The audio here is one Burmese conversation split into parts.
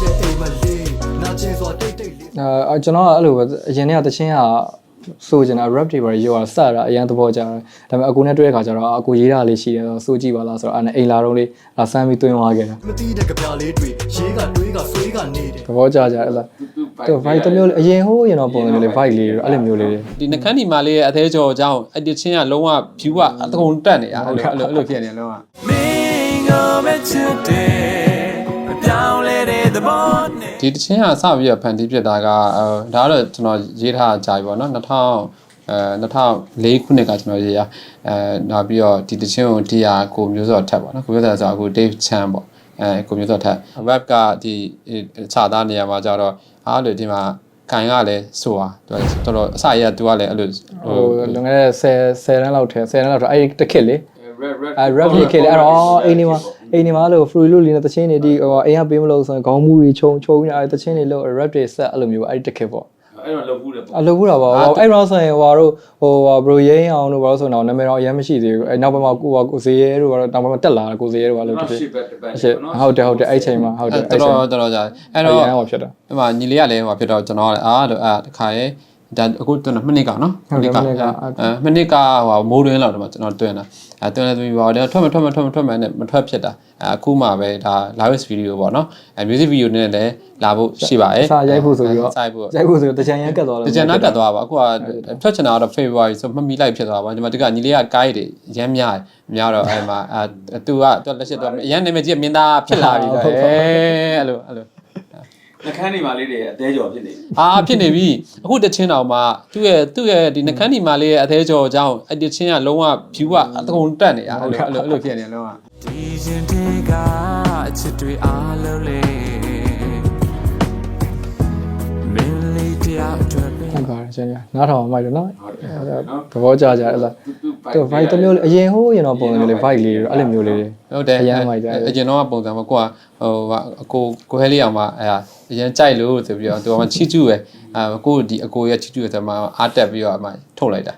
ရဲ့အိမ်မလေးနာကျင်စွာတိတ်တိတ်လေးအာကျွန်တော်ကအဲ့လိုပဲအရင်ကတချင်းကဆိုချင်တာ rap တွေပါရောစတာအရင်သဘောကျတယ်ဒါပေမဲ့အကူနဲ့တွေ့တဲ့ခါကျတော့အကူရေးတာလေးရှိတယ်ဆိုကြည့်ပါလားဆိုတော့အဲ့နဲ့အိမ်လာတော့လေးလာဆမ်းပြီးတွင်းသွားခဲ့တာမတိတဲ့ကြပြလေးတွေရေးကတွေးကဆွေးကနေတယ်သဘောကျကြအဲ့လားသူ vibe တစ်မျိုးလေးအရင်ဟိုးရင်တော့ပုံစံမျိုးလေး vibe လေးအဲ့လိုမျိုးလေးတွေဒီနှခမ်းဒီမာလေးရဲ့အသေးကြော်အကြောင်းအဲ့ဒီချင်းကလုံးဝ view ကအတကုံတက်နေတာအဲ့လိုအဲ့လိုအဲ့လိုဖြစ်နေတယ်လုံးဝမင်းကမချစ်တယ် ပြောင်းလဲတဲ့သဘောနဲ့ဒီတချင်းကစပြီးတော့ဖန်တီးပြတာကအဲဒါကတော့ကျွန်တော်ရေးထားတာကြာပြီပေါ့နော်2000အဲ2004ခုနှစ်ကကျွန်တော်ရေးရအဲနောက်ပြီးတော့ဒီတချင်းကိုဒီဟာကိုမျိုးစောထက်ပေါ့နော်ကိုမျိုးစောဆိုအခု Dave Chan ပေါ့အဲကိုမျိုးစောထက် web ကဒီခြာသားနေရာမှာကြတော့အားလို့ဒီမှာခံရလဲဆိုတာသူကတော်တော်အစရကသူကလည်းအဲ့လိုဟိုလွန်ခဲ့တဲ့10 10တန်းလောက်ထဲ10တန်းလောက်ထဲအဲ့ဒီတစ်ခစ်လေ red red အဲ rap လေးခစ်လေအဲ့တော့အိမ်နေမှာ အိမ်နေမှာလို့ free လို့လေးနဲ့တချင်းတွေဒီဟိုအိမ်ကပေးမလို့ဆိုရင်ခေါင်းမူတွေခြုံခြုံပြီးအဲ့တချင်းတွေလို့ rap တွေဆက်အဲ့လိုမျိုးအဲ့ဒီတစ်ခစ်ပေါ့အဲ့တော့လောက်ဘူးတယ်ပေါ့အလုပ်ဘူးတာပါဟိုအဲ့တော့ဆိုရင်ဟိုတို့ဟိုဘရိုရင်းအောင်တို့ဘာလို့ဆိုတော့နာမည်တော့အရင်မရှိသေးဘူးအဲ့နောက်ပိုင်းမှာကိုကိုဇေယဲတို့ဘာလို့နောက်ပိုင်းမှာတက်လာကိုဇေယဲတို့ဘာလို့တနောက်ဖြစ်ရှစ်ဘက်တစ်ပတ်ရှစ်ဟုတ်တယ်ဟုတ်တယ်အဲ့ချိန်မှာဟုတ်တယ်တော်တော်တော်တော်ကြာအဲ့အဲ့တော့တော့ရန်ဟောဖြစ်တာဒီမှာညီလေးကလည်းဟိုဖြစ်တော့ကျွန်တော်ကလည်းအားလို့အဲ့တခါရဲ ဒါအခုတွန်းတာမိနစ်ကနော်ဟုတ်တယ်မိနစ်ကအဲမိနစ်ကဟိုမိုးတွင်းလောက်တော့ကျွန်တော်တွင်းတာအဲတွင်းလဲပြီးပါတော့ထွက်မထွက်မထွက်မထွက်မနဲ့မထွက်ဖြစ်တာအဲအခုမှပဲဒါ live video ပေါ့နော်အဲ music video နဲ့လည်းလာဖို့ရှိပါတယ်စာရိုက်ဖို့ဆိုပြီးတော့စာရိုက်ဖို့ရိုက်ဖို့ဆိုတော့တချင်ရန်ကတ်သွားလို့တကြံနာကတ်သွားပါအခုကထွက်ချင်တာတော့ February ဆိုမှတ်မိလိုက်ဖြစ်သွားပါဒီမှာဒီကညီလေးက guide တွေရမ်းများများတော့အဲမှာအဲသူကသူလက်ရှိတော့ရမ်းနာမည်ကြီးမင်းသားဖြစ်လာပြီပဲအဲ့လိုအဲ့လို နှခမ်းနေပါလေးတွေအသေးကြော်ဖြစ်နေပြီအာဖြစ်နေပြီအခုတချင်းတော်မှာသူ့ရဲ့သူ့ရဲ့ဒီနှခမ်းဒီမာလေးရဲ့အသေးကြော်အကြောင်းအဲ့ဒီချင်းကလုံးဝ view ကအတကုံတက်နေတာအဲ့လိုအဲ့လိုအဲ့လိုဖြစ်နေတယ်လုံးဝဒီရင်တေကအချစ်တွေအားလုံးလေးမင်းလေးတရားအတွက်ပဲဟုတ်ပါတယ်ရှင်ရနားထောင်မှမိုက်တယ်နော်ဟုတ်တယ်နော်သဘောကျကြအဲ့လား သူ vibe တစ်မျိုးလေးအရင်ဟိုးရင်တော့ပုံစံမျိုးလေး vibe လေးအဲ့လိုမျိုးလေးတွေဟုတ်တယ်အရင်မိုက်တယ်အရင်တော့ပုံစံမကိုကဟိုအကိုကိုဟဲလေးအောင်မှာအဲအရင်ကြိုက်လို့ဆိုပြီးတော့သူကမှချီကျူးပဲအဲကိုဒီအကိုရဲ့ချီကျူးဆိုမှအားတက်ပြီးတော့အမှထုတ်လိုက်တာ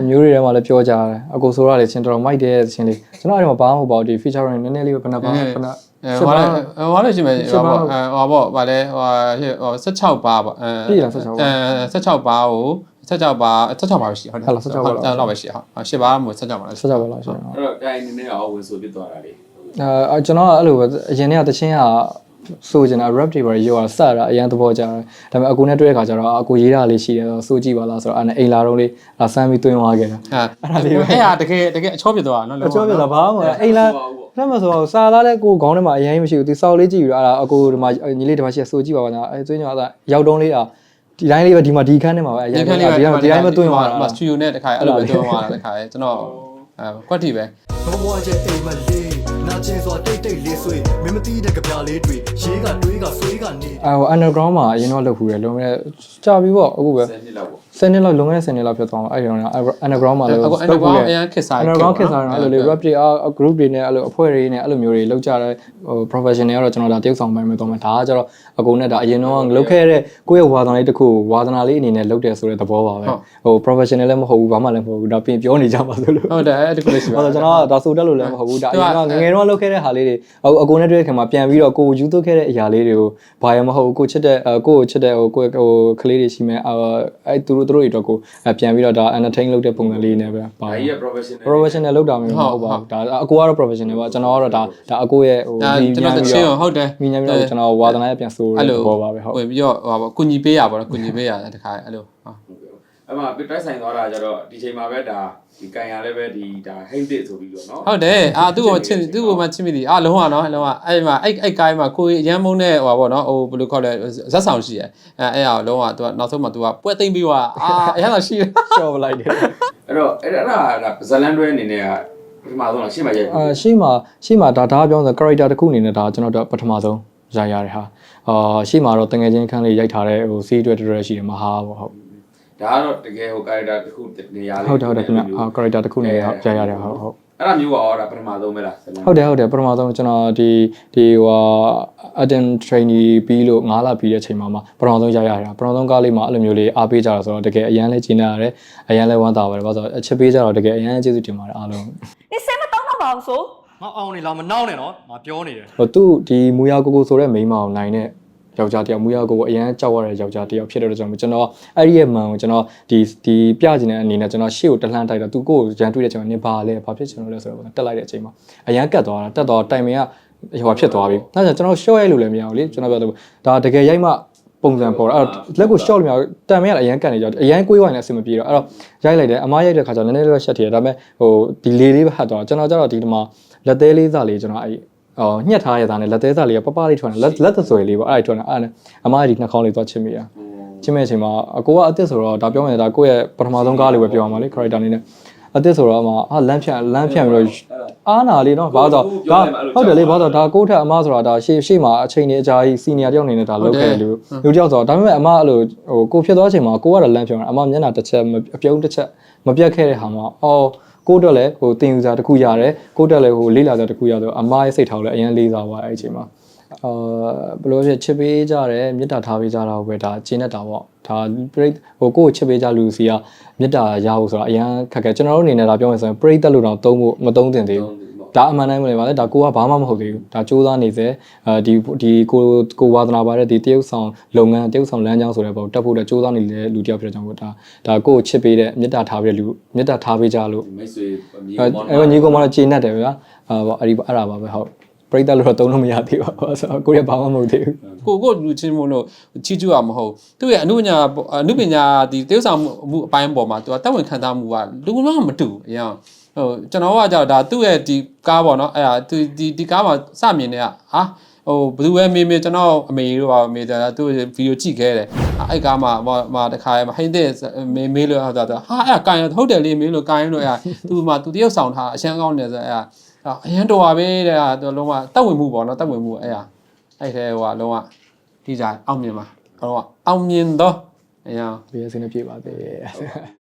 အမျိုးတွေထဲမှာလည်းပြောကြတယ်အကိုဆိုရလေချင်းတော်တော်မိုက်တဲ့ချင်းလေးကျွန်တော်အဲ့ဒီမှာဘာမှမဟုတ်ပါဘူးဒီ featuring နည်းနည်းလေးပဲဘယ်နှပါဘယ်နှအဲဟိုလည်းဟိုလည်းရှိမယ်ဟိုပေါ့အဲဟိုပေါ့ဗာလဲဟိုဟို16ပါပေါ့အဲပြည်လား16ပါအဲ16ပါကို 16ပါ16ပါရှိဟုတ်တယ်ဟုတ်လား16ပါလားအဲ့လောက်ပဲရှိဟုတ်10ပါမို့16ပါလားဆက်ကြပါလားရှင်အဲ့တော့တိုင်းနေနေအောင်ဝင်ဆိုပြသွားတာလေအဲကျွန်တော်ကအဲ့လိုပဲအရင်ကတချင်းကဆိုချင်တာ rap တွေပါရောစတာအရင်သဘောကျတယ်ဒါပေမဲ့အကူနဲ့တွေ့တဲ့ခါကျတော့အကူရေးတာလေးရှိတယ်ဆိုကြည့်ပါလားဆိုတော့အဲ့နဲ့အိမ်လာတော့လေးလာဆမ်းပြီးတွင်းသွားခဲ့တာအဲအဲ့ဟာတကယ်တကယ်အချောပြသွားတာနော်အကျော်ပြတာဘာမှမအိမ်လာလက်မဆိုတော့စာသားလဲကိုခေါင်းထဲမှာအရင်မရှိဘူးဒီစောက်လေးကြည့်ပြီးတော့အဲ့ဒါအကူဒီမှာညီလေးဒီမှာရှိဆိုကြည့်ပါပါညာအဲသွင်းကြတာရောက်တုံးလေးอ่ะ ဒီတိုင်းလေးပဲဒီမှာဒီခန်းထဲမှာပဲအရင်ဒီကခန်းလေးဒီတိုင်းဒီတိုင်းပဲတွင်းသွားတာမစတူဒီယိုနဲ့တခါအဲ့လိုပဲတွင်းသွားတာတခါရဲကျွန်တော်အဲကွက်တီပဲဘဝရဲ့အိမ်မလေး နာကျင်စွာတိတ်တိတ်လေးဆွေးမင်းမတိတဲ့ကြပြလေးတွေရေးကတွေးကဆွေးကနေတယ်အဲဟို underground မှာအရင်တော့လုပ်ခူတယ်လုံးဝကြာပြီပေါ့အခုပဲ10နှစ်လောက်ပေါ့10နှစ်လောက်လုံးဝ10နှစ်လောက်ဖြစ်သွားမှာအဲ့ဒီတော့ underground မှာလည်းအခု underground အရင်ခက်စား underground ခက်စားတယ်အဲ့လိုလေ rap တွေအာ group တွေနဲ့အဲ့လိုအဖွဲ့တွေနဲ့အဲ့လိုမျိုးတွေလောက်ကြတဲ့ဟို professional ကတော့ကျွန်တော်ဒါတရုပ်ဆောင်ပိုင်းမှာတော့မှာဒါကကျတော့အကုန်နဲ့ဒါအရင်တော့လုပ်ခဲ့တဲ့ကိုယ့်ရဲ့ဝါသနာလေးတစ်ခုဝါသနာလေးအနေနဲ့လုပ်တယ်ဆိုတဲ့သဘောပါပဲဟို professional လည်းမဟုတ်ဘူးဘာမှလည်းမဟုတ်ဘူးဒါပြင်ပြောနေကြပါဆိုလို့ဟုတ်တယ်အဲ့ဒီလိုရှိပါဟုတ်တယ်ကျွန်တော်ကဒါဆိုတက်လို့လည်းမဟုတ်ဘူးဒါအရင်ကငငယ်တော့လုပ်ခဲ့တဲ့ဟာလေးတွေအခုအကုန်နဲ့တွေ့တဲ့ခင်မှာပြန်ပြီးတော့ကိုယူသွခဲ့တဲ့အရာလေးတွေကိုဘာရမဟုတ်ဘူးကိုချစ်တဲ့ကိုကိုချစ်တဲ့ဟိုကိုဟိုကလေးတွေရှိမယ်အဲသူတို့သူတို့တွေတော့ကိုပြန်ပြီးတော့ဒါ entertain လုပ်တဲ့ပုံစံလေးနဲ့ပဲပါဒါကြီးက professional professional လောက်တာမျိုးမဟုတ်ပါဘူးဒါအကိုကတော့ professional ပါကျွန်တော်ကတော့ဒါဒါအကိုရဲ့ဟိုဒါကျွန်တော်တချင်းဟုတ်တယ်မိညာပြီးတော့ကျွန်တော်ဝါသနာရဲ့ပြန်ဆိုးတဲ့ဘောပါပဲဟုတ်ဝင်ပြီးတော့ဟိုပါကုညီပေးရပါတော့ကုညီပေးရတခါအဲ့လိုဟုတ် အဲ့မှာပြတိုက်ဆိုင်သွားတာကြတော့ဒီချိန်မှာပဲဒါဒီကန်ရလည်းပဲဒီဒါ hate it ဆိုပြီးတော့နော်ဟုတ်တယ်အာသူ့ကိုချစ်သူ့ကိုမှချစ်မိသည်အာလုံးဝနော်လုံးဝအဲ့မှာအဲ့အဲ့ကိုင်းမှာကိုရမ်းမုန်းတဲ့ဟိုပါပေါ့နော်ဟိုဘယ်လိုခေါ်လဲဇက်ဆောင်ရှိရဲအဲအဲ့ဟာလုံးဝသူကနောက်ဆုံးမှသူကပွဲသိမ့်ပြီးသွားအာအရင်ကရှိတယ်ရှော့ပလိုက်တယ်အဲ့တော့အဲ့ဒါဒါဇလန်တွဲအနေနဲ့ကပထမဆုံးလားရှေ့မှာရိုက်အာရှေ့မှာရှေ့မှာဒါဒါပြောဆို character တစ်ခုအနေနဲ့ဒါကျွန်တော်တို့ပထမဆုံးရိုက်ရတဲ့ဟာအာရှေ့မှာတော့တငယ်ချင်းခန်းလေးရိုက်ထားတဲ့ဟိုစီးအတွက်တော်တော်ရှိတယ်မဟာပေါ့ဟုတ် ဒါကတော့တကယ်ဟို character တစ်ခုနေရာလေးဟုတ်တယ်ဟုတ်တယ်ခင်ဗျဟို character တစ်ခုနေရာရရတယ်ဟုတ်ဟုတ်အဲ့ဒါမျိုးပါဟောဒါပထမဆုံးပဲလားဟုတ်တယ်ဟုတ်တယ်ပထမဆုံးကျွန်တော်ဒီဒီဟို Adam trainee ပြီးလို့9လပြီးတဲ့အချိန်မှာမှပထမဆုံးရရတာပထမဆုံးကားလေးမှာအဲ့လိုမျိုးလေးအားပေးကြတာဆိုတော့တကယ်အရန်လဲကျင်းနေရတယ်အရန်လဲဝမ်းသာပါတယ်ဘာလို့ဆိုတော့အချက်ပေးကြတော့တကယ်အရန်ကျေးဇူးတင်ပါတယ်အားလုံးနေစဲမတော့တော့ပါဘူးဆိုငါအောင်နေလားမနှောင်းနဲ့နော်ငါပြောနေတယ်ဟိုသူ့ဒီမူယာကိုကိုဆိုတဲ့မိန်းမအောင်နိုင်တဲ့ ယောက်ျားတယောက်မူရကိုကိုအရန်ကြောက်ရတဲ့ယောက်ျားတယောက်ဖြစ်တဲ့အတွက်ကြောင့်မို့ကျွန်တော်အဲ့ဒီရဲ့မန်ကိုကျွန်တော်ဒီဒီပြကျင်တဲ့အနေနဲ့ကျွန်တော်ရှေ့ကိုတလှမ်းတိုက်တော့သူကိုကိုရန်တွေ့တဲ့အချိန်မှာနင်ဘာလဲဘာဖြစ်ချင်လို့လဲဆိုတော့တက်လိုက်တဲ့အချိန်မှာအရန်ကတ်သွားတာတက်တော့တိုင်မင်ကဟိုဖြစ်သွားပြီဒါကြောင့်ကျွန်တော် short ရိုက်လို့လည်းမရဘူးလေကျွန်တော်ပြောတော့ဒါတကယ်ရိုက်မှပုံစံပေါ်တာအဲ့တော့လက်ကို short လို့မရဘူးတန်မင်ကအရန်ကန်နေကြအရန်ကိုးဝိုင်းလည်းအဆင်မပြေတော့အဲ့တော့ရိုက်လိုက်တယ်အမားရိုက်တဲ့ခါကျတော့နည်းနည်းလေးရှက်ထည့်တယ်ဒါပေမဲ့ဟိုဒီလေးလေးပဲဟတ်သွားကျွန်တော်ကျတော့ဒီမှာလက်သေးလေးစားလေးကျွန်တော်အဲ့ အော်ညှက်ထားရတာနဲ့လက်သေးစားလေးကပပလေးထွန်းတယ်လက်လက်သွယ်လေးပေါ့အဲ့ဒါထွန်းတယ်အဲ့ဒါအမားဒီနှာခေါင်းလေးသွားချစ်မိတာချစ်မဲ့အချိန်မှာအကိုကအစ်စ်ဆိုတော့ဒါပြောမယ်ဒါကိုယ့်ရဲ့ပထမဆုံးကားလေးပဲပြောရမှာလေ character အနေနဲ့အစ်စ်ဆိုတော့အမအာလမ်းဖြန့်လမ်းဖြန့်ပြီးတော့အားနာလေးနော်ဘာလို့ဒါဟုတ်တယ်လေဘာလို့ဒါကိုယ့်ထက်အမဆိုတာဒါရှေ့ရှေ့မှာအချိန်ကြီးအကြာကြီးစီနီယာတယောက်အနေနဲ့ဒါလုပ်ခဲ့တယ်လူလူတယောက်ဆိုတော့ဒါပေမဲ့အမအဲ့လိုဟိုကိုဖြစ်သွားချိန်မှာကိုကတော့လမ်းဖြန့်တာအမမျက်နှာတစ်ချက်အပြုံးတစ်ချက်မပြတ်ခဲ့တဲ့ဟာမှာအော် ကိုတော့လည်းဟိုတင်ယူစာတစ်ခုရတယ်ကိုတော့လည်းဟိုလေးလာစာတစ်ခုရဆိုအမရဲ့စိတ်ထားကိုလည်းအရင်လေးစားသွားအဲ့အချိန်မှာအာဘယ်လိုဖြစ်ချစ်ပေးကြတယ်မေတ္တာထားပေးကြတာပဲဒါကျင်းနေတာပေါ့ဒါပြိဟိုကိုကိုချစ်ပေးကြလူစီကမေတ္တာရဖို့ဆိုတာအရင်ခက်ခဲကျွန်တော်တို့အနေနဲ့ဒါပြောမယ်ဆိုရင်ပြိတက်လို့တော့သုံးဖို့မသုံးသင့်သေးဘူး ဒါအမှန်တိုင်းမလဲပါလေဒါကိုကဘာမှမဟုတ်သေးဘူးဒါစူးစမ်းနေစေအဲဒီဒီကိုကိုဝါသနာပါတဲ့ဒီတရုတ်ဆောင်လုပ်ငန်းတရုတ်ဆောင်လမ်းကြောင်းဆိုတဲ့ပုံတက်ဖို့တဲ့စူးစမ်းနေတဲ့လူတယောက်ဖြစ်တဲ့ကြောင့်ကိုဒါဒါကိုကိုချစ်ပေးတဲ့မေတ္တာထားပေးတဲ့လူမေတ္တာထားပေးကြလို့မိတ်ဆွေအမြေအဲအဲညီကောင်မတော့ကျေနပ်တယ်ဗျာအာအဲ့ဒီအဲ့ဒါပါပဲဟုတ်ပြိတ္တလို့တော့သုံးလို့မရသေးပါဘူးဆိုတော့ကိုရဘာမှမဟုတ်သေးဘူးကိုကိုလူချင်းမို့လို့ချီကျူရမဟုတ်သူ့ရဲ့အနုပညာအနုပညာဒီတေးဥဆောင်မှုအပိုင်းပေါ်မှာသူကတက်ဝင်ခံစားမှုကလူကမတူအရင် ဟိုကျွန်တော်ကကြောက်ဒါသူ့ရဲ့ဒီကားပေါ့နော်အဲ့ဒါသူဒီဒီကားမှာစမြင်နေတာဟာဟိုဘယ်သူပဲမေးမေးကျွန်တော်အမေတို့ပါမေးတယ်သူ့ဗီဒီယိုကြည့်ခဲ့တယ်အဲ့ကားမှာမှာတခါဟိန်းတဲ့မေးမေးလို့ဟုတ်တာဟာအဲ့ကန်ဟုတ်တယ်လေမေးလို့ကန်လို့အဲ့သူ့မှာသူတယောက်ဆောင်ထားအရှမ်းကောင်းနေဆိုအဲ့အရန်တော်ပါပဲတဲ့သူလုံးဝတက်ဝင်မှုပေါ့နော်တက်ဝင်မှုအဲ့ဒါအဲ့ထဲဟိုကလုံးဝဒီကြအောင်မြင်ပါအဲ့တော့အောင်မြင်တော့အရာဒီအစင်းနဲ့ပြေပါသေး